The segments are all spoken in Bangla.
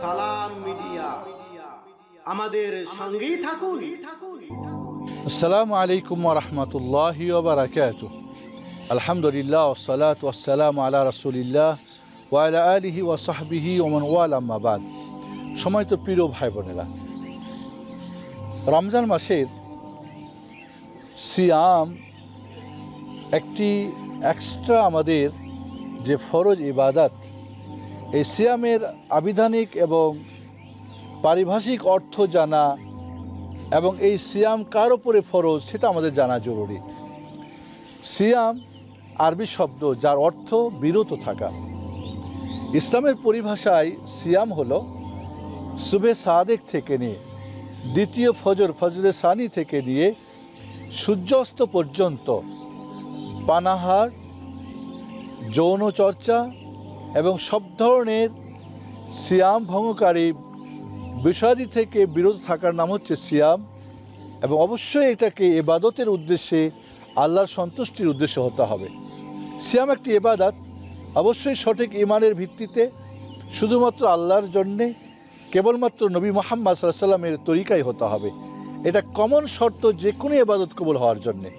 সালাম মিডিয়া। আলহামদুলিল্লাহ ওসালাত ওয়াসালাম আলা ওমন ওয়াল আম্মাবাদ সময় তো প্রিয় ভাই বোনেরা রমজান মাসের সিয়াম একটি এক্সট্রা আমাদের যে ফরজ ইবাদাত, এই সিয়ামের আবিধানিক এবং পারিভাষিক অর্থ জানা এবং এই সিয়াম কার ওপরে ফরজ সেটা আমাদের জানা জরুরি। সিয়াম আরবি শব্দ যার অর্থ বিরত থাকা। ইসলামের পরিভাষায় সিয়াম হল সুবে সাদেক থেকে নিয়ে, দ্বিতীয় ফজর ফজরে সানি থেকে নিয়ে সূর্যাস্ত পর্যন্ত পানাহার যৌন চর্চা এবং সব ধরনের সিয়াম ভঙ্গকারী বিষয়াদি থেকে বিরত থাকার নাম হচ্ছে সিয়াম এবং অবশ্যই এটাকে এবাদতের উদ্দেশ্যে আল্লাহর সন্তুষ্টির উদ্দেশ্য হতে হবে। সিয়াম একটি এবাদাত, অবশ্যই সঠিক ইমানের ভিত্তিতে শুধুমাত্র আল্লাহর জন্যে, কেবলমাত্র নবী মোহাম্মদ সাল্লাহ সাল্লামের তরিকাই হতে হবে। এটা কমন শর্ত যে কোনো এবাদত কবুল হওয়ার জন্যে।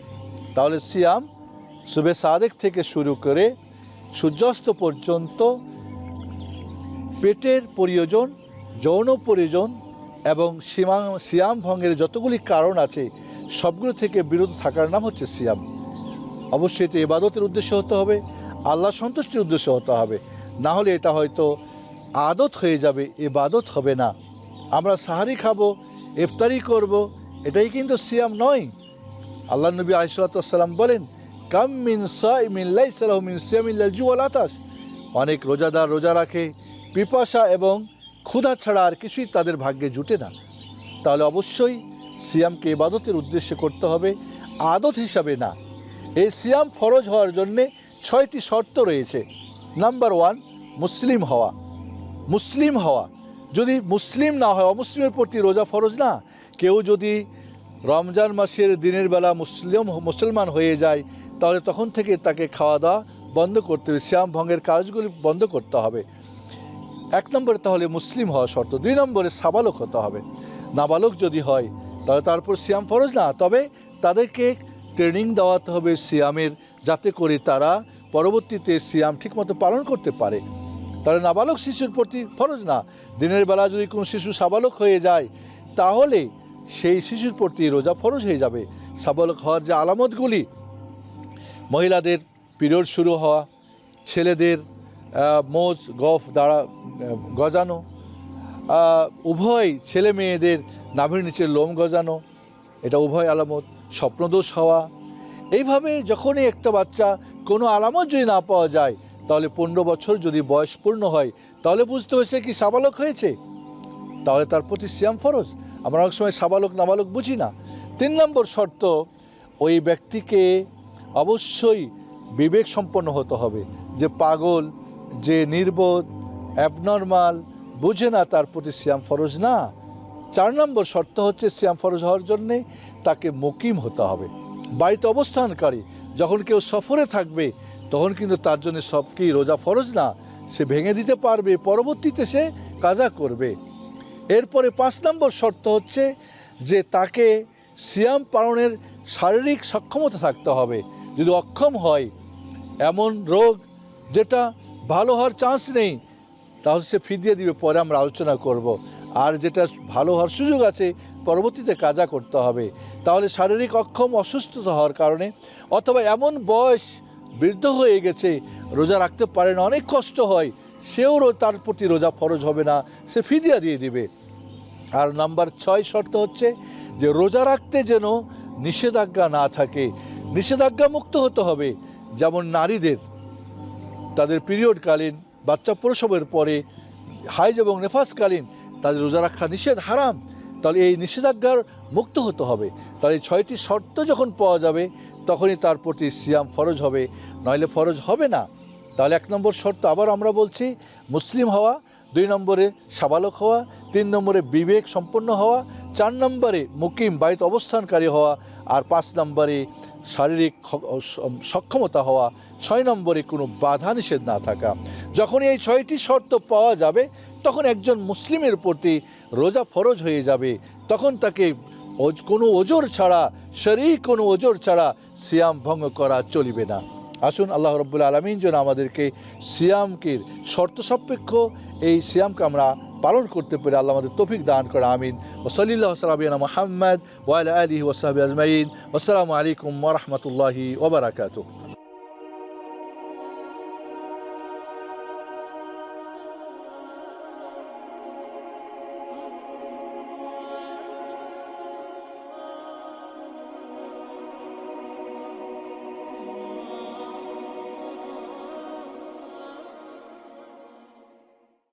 তাহলে সিয়াম সুবে সাদেক থেকে শুরু করে সূর্যাস্ত পর্যন্ত পেটের প্রয়োজন, যৌন প্রয়োজন এবং সীমা, সিয়াম ভঙ্গের যতগুলি কারণ আছে, সবগুলো থেকে বিরত থাকার নাম হচ্ছে সিয়াম। অবশ্যই এটি এবাদতের উদ্দেশ্য হতে হবে, আল্লাহ সন্তুষ্টির উদ্দেশ্য হতে হবে। না হলে এটা হয়তো আদত হয়ে যাবে এবাদত হবে না। আমরা সাহারি খাব, ইফতারি করব, এটাই কিন্তু সিয়াম নয়। আল্লাহ নবী আলিসাল্লাম বলেন কাম মিন অনেক রোজাদার রোজা রাখে, পিপাসা এবং ক্ষুধা ছাড়া আর কিছুই তাদের ভাগ্যে জুটে না। তাহলে অবশ্যই সিয়ামকে ইবাদতের উদ্দেশ্যে করতে হবে, আদত হিসাবে না। এই সিয়াম ফরজ হওয়ার জন্যে ছয়টি শর্ত রয়েছে। নাম্বার ওয়ান, মুসলিম হওয়া। মুসলিম হওয়া। যদি মুসলিম না হয়, অমুসলিমের প্রতি রোজা ফরজ না। কেউ যদি রমজান মাসের দিনের বেলা মুসলিম, মুসলমান হয়ে যায় তাহলে তখন থেকে তাকে খাওয়া দাওয়া বন্ধ করতে হবে, শ্যাম ভঙ্গের কাজগুলি বন্ধ করতে হবে। এক নম্বরে তাহলে মুসলিম হওয়া শর্ত, দুই নম্বরে সাবালক হতে হবে। নাবালক যদি হয়, তাহলে তারপর সিয়াম ফরজ না, তবে তাদেরকে ট্রেনিং দেওয়াতে হবে সিয়ামের যাতে করে তারা পরবর্তীতে সিয়াম ঠিকমতো পালন করতে পারে। তাহলে নাবালক শিশুর প্রতি ফরজ না, দিনের বেলা যদি কোনো শিশু সাবালক হয়ে যায়, তাহলে সেই শিশুর প্রতি রোজা ফরজ হয়ে যাবে। সাবালক হওয়ার যে আলামতগুলি মহিলাদের পিরিয়ড শুরু হওয়া, ছেলেদের মোজ, গফ দ্বারা গজানো উভয় ছেলে মেয়েদের নাভির নিচে লোম গজানো, এটা উভয় আলামত, স্বপ্নদোষ হওয়া। এইভাবে যখনই একটা বাচ্চা কোনো আলামত যদি না পাওয়া যায়, তাহলে পনেরো বছর যদি বয়স পূর্ণ হয়, তাহলে বুঝতে হয়েছে কি সাবালক হয়েছে। তাহলে তার প্রতি সিয়াম ফরজ। আমরা অনেক সময় সাবালক, নাবালক বুঝি না। তিন নম্বর শর্ত, ওই ব্যক্তিকে অবশ্যই বিবেক সম্পন্ন হতে হবে যে পাগল, যে নির্বোধ অ্যাবনর্মাল বুঝে না তার প্রতি সিয়াম ফরজ না। চার নম্বর শর্ত হচ্ছে শ্যাম ফরজ হওয়ার জন্যে তাকে মুকিম হতে হবে। বাড়িতে অবস্থানকারী যখন কেউ সফরে থাকবে, তখন কিন্তু তার জন্য সবকেই রোজা ফরজ না? সে ভেঙে দিতে পারবে, পরবর্তীতে সে কাজা করবে। এরপরে পাঁচ নম্বর শর্ত হচ্ছে যে তাকে সিয়াম পালনের শারীরিক সক্ষমতা থাকতে হবে। যদি অক্ষম হয় এমন রোগ যেটা ভালো হওয়ার চান্স নেই, তাহলে সে ফিদিয়ে দিবে, পরে আমরা আলোচনা করব। আর যেটা ভালো হওয়ার সুযোগ আছে, পরবর্তীতে কাজা করতে হবে। তাহলে শারীরিক অক্ষম অসুস্থতা হওয়ার কারণে অথবা এমন বয়স বৃদ্ধ হয়ে গেছে, রোজা রাখতে পারে না, অনেক কষ্ট হয়, সেও তার প্রতি রোজা ফরজ হবে না, সে ফিদিয়া দিয়ে দিবে। আর নাম্বার ছয় শর্ত হচ্ছে যে রোজা রাখতে যেন নিষেধাজ্ঞা না থাকে। নিষেধাজ্ঞা মুক্ত হতে হবে, যেমন নারীদের। তাদের পিরিয়ডকালীন বাচ্চা প্রসবের পরে হাইজ এবং নেফাসকালীন তাদের রোজা রাখা নিষেধ হারাম। তাহলে এই নিষেধাজ্ঞার মুক্ত হতে হবে। তাহলে ছয়টি শর্ত যখন পাওয়া যাবে, তখনই তার প্রতি সিয়াম ফরজ হবে, নইলে ফরজ হবে না। তাহলে এক নম্বর শর্ত আবার আমরা বলছি, মুসলিম হওয়া, দুই নম্বরে সাবালক হওয়া, তিন নম্বরে বিবেক সম্পন্ন হওয়া, চার নম্বরে মুকিম বাড়িতে অবস্থানকারী হওয়া, আর পাঁচ নম্বরে শারীরিক সক্ষমতা হওয়া ছয় নম্বরে কোনো বাধা নিষেধ না থাকা। যখন এই ছয়টি শর্ত পাওয়া যাবে, তখন একজন মুসলিমের প্রতি রোজা ফরজ হয়ে যাবে। তখন তাকে কোনো ওজোর ছাড়া, শরীর কোনো ওজোর ছাড়া সিয়াম ভঙ্গ করা চলিবে না। আসুন, আল্লাহ রব্বুল আলমিন যেন আমাদেরকে সিয়ামকে শর্ত সাপেক্ষ এই সিয়ামকে আমরা পালন করতে পেরে আল্লাহ আমাদের তৌফিক দান করে, আমিন। ওসলিল্লাহ সালাবিনা মোহাম্মদ ওয়াল আলী ওসাহাবি আজমাইন। আসসালামু আলাইকুম ওরহমতুল্লাহি ওবরাকাতুহ